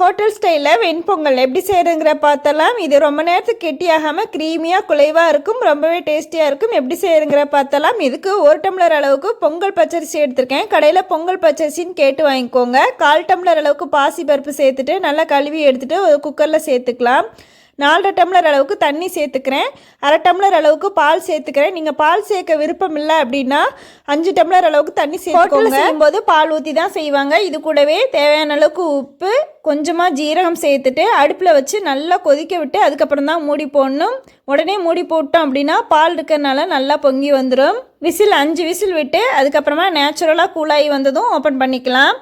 Hotel ஸ்டைலில் வெண்பொங்கல் எப்படி செய்கிறதுங்கிற பார்த்தலாம் இது ரொம்ப நேரத்துக்கு கெட்டியாகாமல் க்ரீமியாக குலைவாக இருக்கும். ரொம்பவே டேஸ்டியாக இருக்கும். எப்படி செய்கிறதுங்கிற பார்த்தலாம் இதுக்கு ஒரு டம்ளர் அளவுக்கு பொங்கல் பச்சரிசி எடுத்திருக்கேன். கடையில் பொங்கல் பச்சரிசின்னு கேட்டு வாங்கிக்கோங்க. கால் டம்ளர் அளவுக்கு பாசி பருப்பு சேர்த்துட்டு நல்லா கழுவி எடுத்துகிட்டு ஒரு குக்கரில் சேர்த்துக்கலாம். நாலரை டம்ளர் அளவுக்கு தண்ணி சேர்த்துக்கிறேன். அரை டம்ளர் அளவுக்கு பால் சேர்த்துக்கிறேன். நீங்கள் பால் சேர்க்க விருப்பம் இல்லை அப்படின்னா அஞ்சு டம்ளர் அளவுக்கு தண்ணி சேர்த்துக்கோங்க. செய்யும்போது பால் ஊற்றி தான் செய்வாங்க. இது கூடவே தேவையான அளவுக்கு உப்பு கொஞ்சமாக ஜீரகம் சேர்த்துட்டு அடுப்பில் வச்சு நல்லா கொதிக்க விட்டு அதுக்கப்புறம் தான் மூடி போடணும். உடனே மூடி போட்டோம் அப்படின்னா பால் இருக்கிறதுனால நல்லா பொங்கி வந்துடும் விசில் அஞ்சு விசில் விட்டு அதுக்கப்புறமா நேச்சுரலாக கூலாகி வந்ததும் ஓப்பன் பண்ணிக்கலாம்.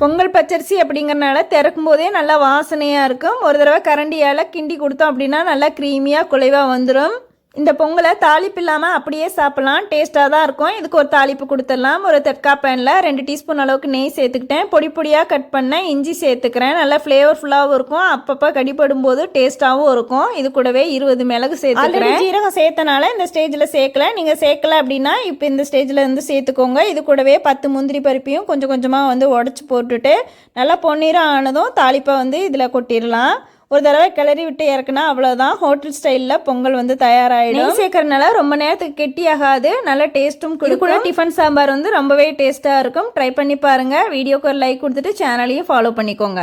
பொங்கல் பச்சரிசி அப்படிங்கிறனால திறக்கும் போதே நல்லா வாசனையாக இருக்கும். ஒரு தடவை கரண்டியால் கிண்டி கொடுத்தோம் அப்படின்னா நல்லா க்ரீமியாக குலைவாக வந்துடும் இந்த பொங்கலை தாளிப்பு இல்லாமல் அப்படியே சாப்பிட்லாம். டேஸ்ட்டாக தான் இருக்கும். இதுக்கு ஒரு தாளிப்பு கொடுத்துடலாம். ஒரு தட்கா பேனில் ரெண்டு டீஸ்பூன் அளவுக்கு நெய் சேர்த்துக்கிட்டேன். பொடி பொடியாக கட் பண்ண இஞ்சி சேர்த்துக்கிறேன். நல்லா ஃப்ளேவர்ஃபுல்லாகவும் இருக்கும். அப்பப்போ கடிப்படும் போது டேஸ்ட்டாகவும் இருக்கும். இது கூடவே இருபது மிளகு சேர்த்துக்கிறேன். ஜீரகம் சேர்த்தனால இந்த ஸ்டேஜில் சேர்க்கல. நீங்கள் சேர்க்கல அப்படின்னா இப்போ இந்த ஸ்டேஜில் இருந்து சேர்த்துக்கோங்க. இது கூடவே பத்து முந்திரி பருப்பையும் கொஞ்சம் கொஞ்சமாக வந்து உடச்சி போட்டுட்டு நல்லா பொன்னிறம் ஆனதும் தாளிப்பை வந்து இதில் கொட்டிடலாம். ஒரு தடவை கிளறி விட்டு இறக்குனா அவ்வளோதான் ஹோட்டல் ஸ்டைலில் பொங்கல் வந்து தயாராகிடும் நெய் சேர்க்கறனால ரொம்ப நேரத்துக்கு கெட்டியாகாது நல்ல டேஸ்ட்டும் கொடுக்கும். கூட டிஃபன் சாம்பார் வந்து ரொம்பவே டேஸ்ட்டாக இருக்கும். ட்ரை பண்ணி பாருங்கள் வீடியோக்கு ஒரு லைக் கொடுத்துட்டு சேனலையும் ஃபாலோ பண்ணிக்கோங்க.